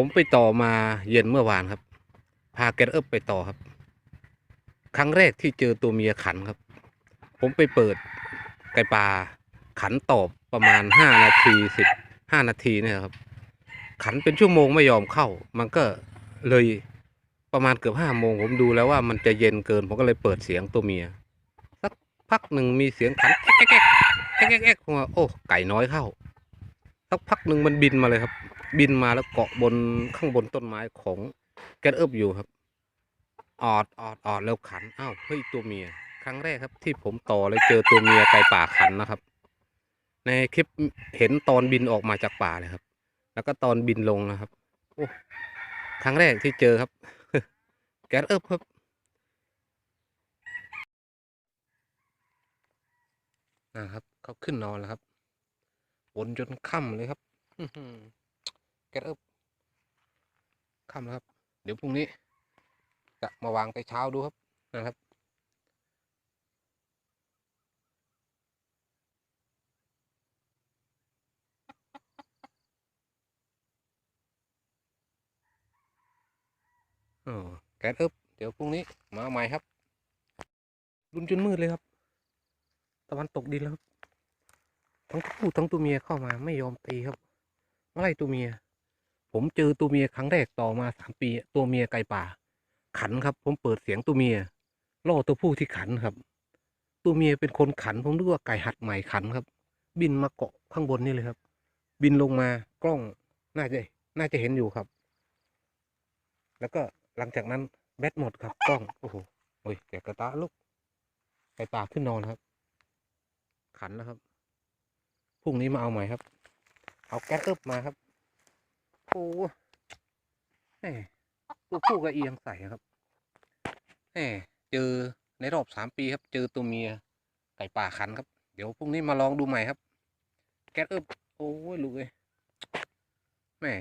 ผมไปต่อมาเย็นเมื่อวานครับ พาแกระเอิบไปต่อครับ ครั้งแรกที่เจอตัวเมียขันครับ ผมไปเปิดไก่ปลาขันตอบประมาณห้านาทีสิบห้านาทีเนี่ยครับ ขันเป็นชั่วโมงไม่ยอมเข้า มันก็เลยประมาณเกือบห้าโมงผมดูแล้วว่ามันจะเย็นเกิน ผมก็เลยเปิดเสียงตัวเมีย สักพักหนึ่งมีเสียงขันแอ๊กแอ๊กแอ๊กแอ๊กแอ๊กผมว่าโอ้ไก่น้อยเข้าสักพักหนึ่งมันบินมาเลยครับ บินมาแล้วเกาะบนข้างบนต้นไม้ของแกระเอิบอยู่ครับออดออดออดแล้วขันอ้าวเฮ้ยตัวเมีย ครั้งแรกครับ ที่ผมต่อเลยเจอตัวเมียไก่ป่าขันนะครับ ในคลิปเห็นตอนบินออกมาจากป่าเลยครับ แล้วก็ตอนบินลงนะครับโอ้ครั้งแรกที่เจอครับ แกระเอิบครับนะครับเขาขึ้นนอนแล้วครับวนจนค่ำเลยครับ แกระเอิบค่ำแล้วครับ เดี๋ยวพรุ่งนี้ จะมาวางไปเช้าดูครับนะครับอแก๊สเอิบเดี๋ยวพรุ่งนี้มาใหม่ครับรุนจนมืดเลยครับ ตะวันตกดินแล้วครับทั้งตู้ทั้งตัวเมียเข้ามาไม่ยอมตีครับไล่ตัวเมีย ผมเจอตัวเมียครั้งแรกต่อมาสามปีตัวเมียไก่ป่า ขันครับ ผมเปิดเสียงตัวเมียล่อตัวผู้ที่ขันครับ ตัวเมียเป็นคนขันผมนึกว่าไก่หัดใหม่ขันครับ บินมาเกาะข้างบนนี่เลยครับ บินลงมากล้องน่าจะน่าจะเห็นอยู่ครับ แล้วก็หลังจากนั้นแบตหมดครับกล้องโอ้โหโอ้ยแกกระตาลูกไก่ป่าขึ้นนอนครับ ขันแล้วครับพรุ่งนี้มาเอาใหม่ครับ เอาแก๊สเอิบมาครับ โอ้แหมตัวผู้ก็เอียงใส่ครับเหมเจอในรอบสามปีครับ เจอตัวเมียไก่ป่าขันครับ เดี๋ยวพรุ่งนี้มาลองดูใหม่ครับ แก๊สเอิบโอ้ยลูกเอ้ยแม่